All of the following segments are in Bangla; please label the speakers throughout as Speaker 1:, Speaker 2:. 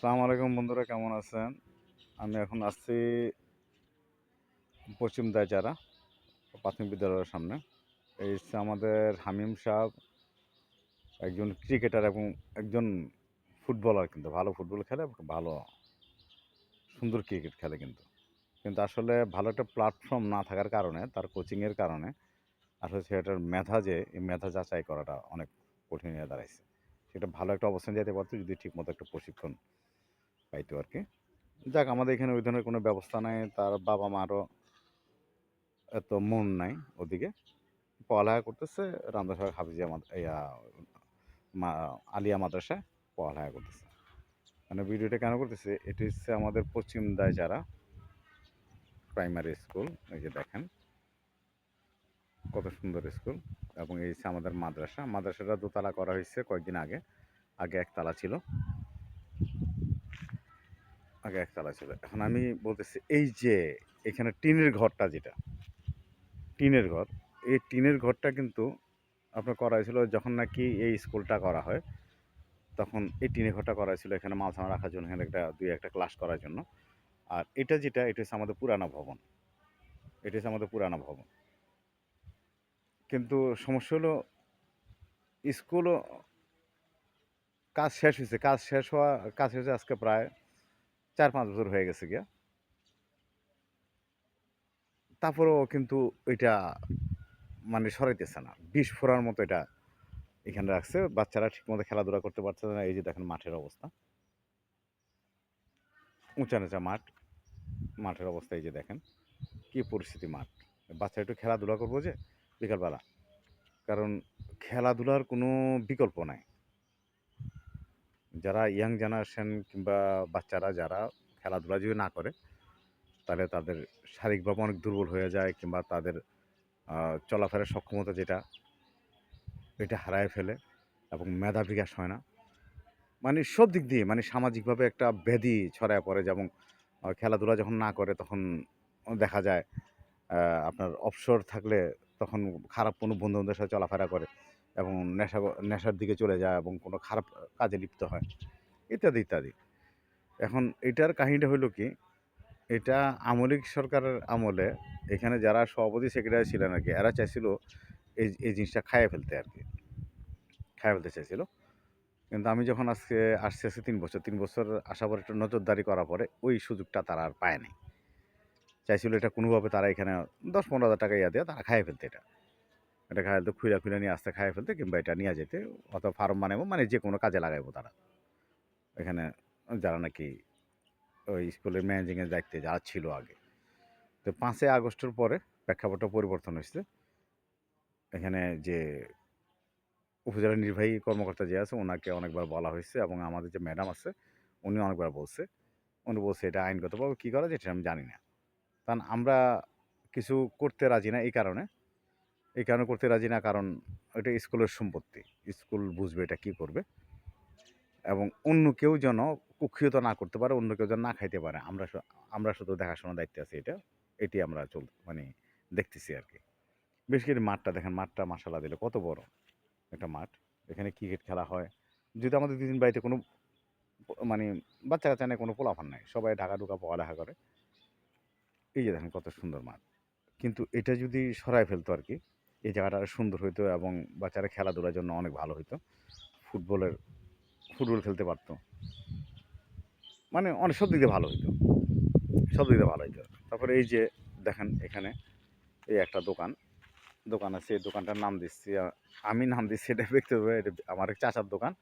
Speaker 1: আসসালামু আলাইকুম বন্ধুরা, কেমন আছেন? আমি এখন আসছি পশ্চিম দায়চারা প্রাথমিক বিদ্যালয়ের সামনে। এই আমাদের হামিম সাহ, একজন ক্রিকেটার এবং একজন ফুটবলার কিন্তু, ভালো ফুটবল খেলে ভালো, সুন্দর ক্রিকেট খেলে কিন্তু। কিন্তু আসলে ভালো একটা প্ল্যাটফর্ম না থাকার কারণে, তার কোচিংয়ের কারণে আসলে সেটার মেধা যে, এই মেধা যাচাই করাটা অনেক কঠিন হয়ে দাঁড়াইছে। সেটা ভালো একটা অবস্থান যেতে পারতো যদি ঠিকমতো একটা প্রশিক্ষণ পাইতো আর কি যাক, আমাদের এখানে ওই ধরনের কোনো ব্যবস্থা নাই। তার বাবা মারও এত মন নাই ওদিকে। পড়ালেখা করতেছে রামদাসার হাফিজিয়া ইয়া আলিয়া মাদ্রাসায় পড়ালেখা করতেছে। মানে ভিডিওটা কেন করতেছে, এটি হচ্ছে আমাদের পশ্চিম দায় যারা প্রাইমারি স্কুল এই যে দেখেন। কত সুন্দর স্কুল এবং এই হচ্ছে আমাদের মাদ্রাসা। মাদ্রাসাটা দোতলা করা হয়েছে কয়েকদিন আগে। আগে একতলা ছিল। আগে একতলা ছিল। এখন আমি বলতেছি এই যে এখানে টিনের ঘরটা যেটা টিনের ঘর এই টিনের ঘরটা কিন্তু আপনার করা হয়েছিল যখন নাকি এই স্কুলটা করা হয় তখন এই টিনের ঘরটা করা হয়েছিল এখানে মালসামা রাখার জন্য এখানে একটা দুই একটা ক্লাস করার জন্য। আর এটা যেটা এটা হচ্ছে আমাদের পুরানো ভবন। এটা হচ্ছে আমাদের পুরানো ভবন। কিন্তু সমস্যা হলো স্কুলও কাজ শেষ হয়েছে কাজ শেষ হওয়া কাজ হয়েছে আজকে প্রায় চার পাঁচ বছর হয়ে গেছে গিয়া। তারপরেও কিন্তু এটা মানে সরাইতেছে না। বিষ ফোড়ার মতো এটা এখানে রাখছে। বাচ্চারা ঠিকমতো খেলাধুলা করতে পারছে না। এই যে দেখেন মাঠের অবস্থা। উঁচা নিচা মাঠ। মাঠের অবস্থা এই যে দেখেন। কি পরিস্থিতি মাঠ। বাচ্চা একটু খেলাধুলা করব যে বিকালবেলা। কারণ খেলাধুলার কোনো বিকল্প নাই। যারা ইয়াং জেনারেশন কিংবা বাচ্চারা যারা খেলাধুলা যদি না করে, তাহলে তাদের শারীরিকভাবে অনেক দুর্বল হয়ে যায় কিংবা তাদের চলাফেরার সক্ষমতা যেটা, এটা হারায় ফেলে এবং মেধা বিকাশ হয় না। মানে সব দিক দিয়ে মানে সামাজিকভাবে একটা ব্যাধি ছড়ায় পড়ে যেমন খেলাধুলা যখন না করে তখন দেখা যায় আপনার অবসর থাকলে তখন খারাপ কোনো বন্ধুদের সাথে চলাফেরা করে। এবং নেশা নেশার দিকে চলে যায় এবং কোনো খারাপ কাজে লিপ্ত হয়, ইত্যাদি ইত্যাদি। এখন এটার কাহিনীটা হলো কি, এটা আমলিক সরকারের আমলে এখানে যারা সভাপতি সেক্রেটারি ছিলেন আর কি, এরা চাইছিল এই এই জিনিসটা খাইয়ে ফেলতে আর কি, খাইয়ে ফেলতে চাইছিল। কিন্তু আমি যখন আজকে আসছি, আজকে তিন বছর তিন বছর আসার পর একটু নজরদারি করার পরে ওই সুযোগটা তারা আর পায় নাই। চাইছিল এটা কোনোভাবে তারা এখানে দশ পনেরো হাজার টাকা ইয়া দিয়ে তারা খাইয়ে ফেলতে এটা। এটা খাইয়ে তো খুঁড়া খুঁড়ে নিয়ে আসতে খাইয়ে ফেলতে কিংবা এটা নিয়ে যেতে, অথবা ফার্ম বানাবো মানে যে কোনো কাজে লাগাইবো তারা। এখানে যারা নাকি ওই স্কুলের ম্যানেজিংয়ের দায়িত্বে যারা ছিল আগে। তো পাঁচই আগস্টের পরে প্রেক্ষাপটটা পরিবর্তন হয়েছে। এখানে যে উপজেলা নির্বাহী কর্মকর্তা যে আছে, ওনাকে অনেকবার বলা হয়েছে এবং আমাদের যে ম্যাডাম আছে, উনি অনেকবার বলছে। উনি বলছে, এটা আইনগতভাবে কী করা যায় সেটা আমি জানি না। কারণ আমরা কিছু করতে রাজি না এই কারণে। এই কারণে করতে রাজি না, কারণ এটা স্কুলের সম্পত্তি। স্কুল বুঝবে এটা কী করবে। এবং অন্য কেউ যেন কুক্ষিত না করতে পারে, অন্য কেউ যেন না খাইতে পারে। আমরা আমরা শুধু দেখাশোনার দায়িত্ব আছে, এটা, এটি আমরা চল মানে দেখতেছি আর কি। বেশ করে মাঠটা দেখেন, মাঠটা মাসালা দিলে কত বড় একটা মাঠ। এখানে ক্রিকেট খেলা হয়। যদি আমাদের দুদিন বাড়িতে কোনো মানে বাচ্চা কাচ্চা নেই কোনো পোলাফান নাই, সবাই ঢাকা ঢুকা পড়ালেখা করে। এই যে দেখেন কত সুন্দর মাঠ। কিন্তু এটা যদি সরাই ফেলতো আর কি এই জায়গাটা সুন্দর হইতো এবং বাচ্চারা খেলাধুলার জন্য অনেক ভালো হইতো। ফুটবলের, ফুটবল খেলতে পারতো। মানে অনেক, সব দিক দিয়ে ভালো হইতো। সব দিক দিয়ে ভালো হইতো। তারপরে এই যে দেখেন এখানে এই একটা দোকান। দোকান আছে, এই দোকানটার নাম দিচ্ছি আমি নাম দিচ্ছি এটা ব্যক্তিগতভাবে এটা আমার এক চাচার দোকান।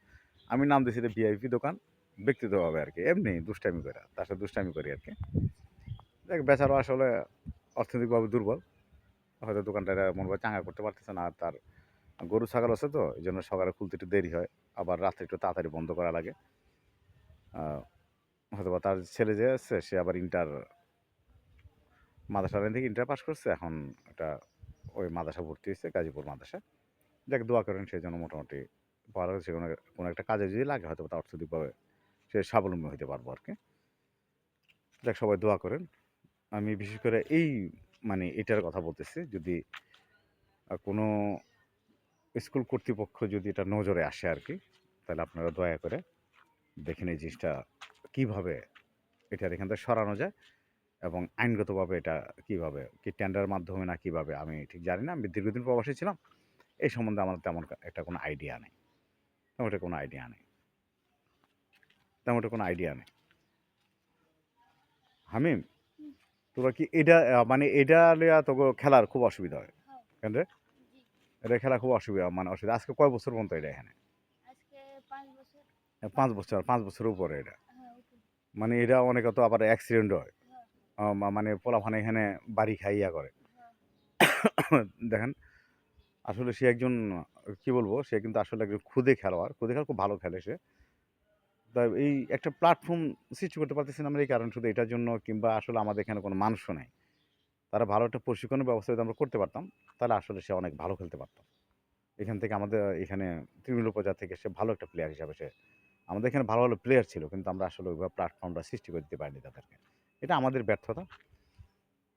Speaker 1: আমি নাম দিচ্ছি এটা ভিআইপি দোকান। ব্যক্তিগতভাবে আর কি এমনি দুষ্টামি করে তার সাথে দুষ্টামি করি আর কি দেখ বেচারও আসলে অর্থনৈতিকভাবে দুর্বল। হয়তো দোকানটা মনে করে চাঙ্গা করতে পারতেছে না তার গরু, ছাগল আছে তো, এই জন্য সকালে খুলতে একটু দেরি হয়, আবার রাত্রে একটু তাড়াতাড়ি বন্ধ করা লাগে। হয়তো বা তার ছেলে যে আছে, সে আবার ইন্টার মাদ্রাসা থেকে ইন্টার পাস করছে, এখন একটা ওই মাদ্রাসা ভর্তি হয়েছে, গাজীপুর মাদ্রাসা। যাক, দোয়া করেন সেই জন্য মোটামুটি পড়ার সে কোনো কোনো একটা কাজে যদি লাগে হয়তো তার অর্থনৈতিকভাবে সে স্বাবলম্বী হতে পারব আর কি। যাক, সবাই দোয়া করেন। আমি বিশেষ করে এই মানে এটার কথা বলতেছি, যদি কোনো স্কুল কর্তৃপক্ষ যদি এটা নজরে আসে আর কি তাহলে আপনারা দয়া করে দেখেন এই জিনিসটা কীভাবে এটার এখান থেকে সরানো যায় এবং আইনগতভাবে এটা কীভাবে, কি টেন্ডারের মাধ্যমে না কীভাবে, আমি ঠিক জানি না, আমি দীর্ঘদিন প্রবাসী ছিলাম, এই সম্বন্ধে আমার তেমন একটা কোনো আইডিয়া নেই। তেমন কোনো আইডিয়া নেই। তেমন কোনো আইডিয়া নেই। হামিম তোরা কি এটা মানে এটা লিয়া তোকে খেলার খুব অসুবিধা হয়।
Speaker 2: হ্যাঁ।
Speaker 1: কেন রে? এটা খেলা খুব অসুবিধা মানে অসুবিধা। আজকে কয় বছর পর্যন্ত এটা এখানে?
Speaker 2: আজকে পাঁচ বছর।
Speaker 1: পাঁচ বছর বছরের উপরে এটা।
Speaker 2: হ্যাঁ
Speaker 1: মানে এটা অনেক তো আবার অ্যাক্সিডেন্ট হয়।
Speaker 2: হ্যাঁ
Speaker 1: মানে পোলাফানে এখানে বাড়ি খাইয়া করে।
Speaker 2: হ্যাঁ।
Speaker 1: দেখেন আসলে সে একজন কি বলব সে কিন্তু আসলে একজন খুদে খেলোয়াড়। খুদে খেলা খুব ভালো খেলে সে। এই একটা প্ল্যাটফর্ম সৃষ্টি করতে পারতেছি না আমরা এই কারণ শুধু এটার জন্য কিংবা আসলে আমাদের এখানে কোনো মানুষও নেই। তারা ভালো একটা প্রশিক্ষণের ব্যবস্থা যদি আমরা করতে পারতাম, তাহলে আসলে সে অনেক ভালো খেলতে পারতাম এখান থেকে আমাদের এখানে তৃণমূল উপজা থেকে সে ভালো একটা প্লেয়ার হিসাবে সে, আমাদের এখানে ভালো ভালো প্লেয়ার ছিল, কিন্তু আমরা আসলে ওইভাবে প্ল্যাটফর্মটা সৃষ্টি করে দিতে পারিনি তাদেরকে। এটা আমাদের ব্যর্থতা।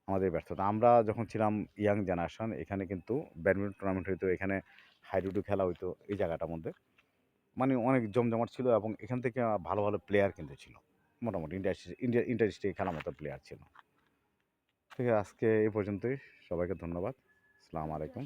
Speaker 1: আমাদের ব্যর্থতা। আমরা যখন ছিলাম ইয়াং জেনারেশন এখানে কিন্তু ব্যাডমিন্টন টুর্নামেন্ট হইতো, এখানে হাইডুডু খেলা হইতো এই জায়গাটার মধ্যে। মানে অনেক জমজমাট ছিল এবং এখান থেকে ভালো ভালো প্লেয়ার কিন্তু ছিল। মোটামুটি ইন্ডাস্ট্রি ইন্ডিয়া ইন্ডাস্ট্রি খেলার মতো প্লেয়ার ছিল। ঠিক আছে, আজকে এই পর্যন্তই। সবাইকে ধন্যবাদ। আসসালামু আলাইকুম।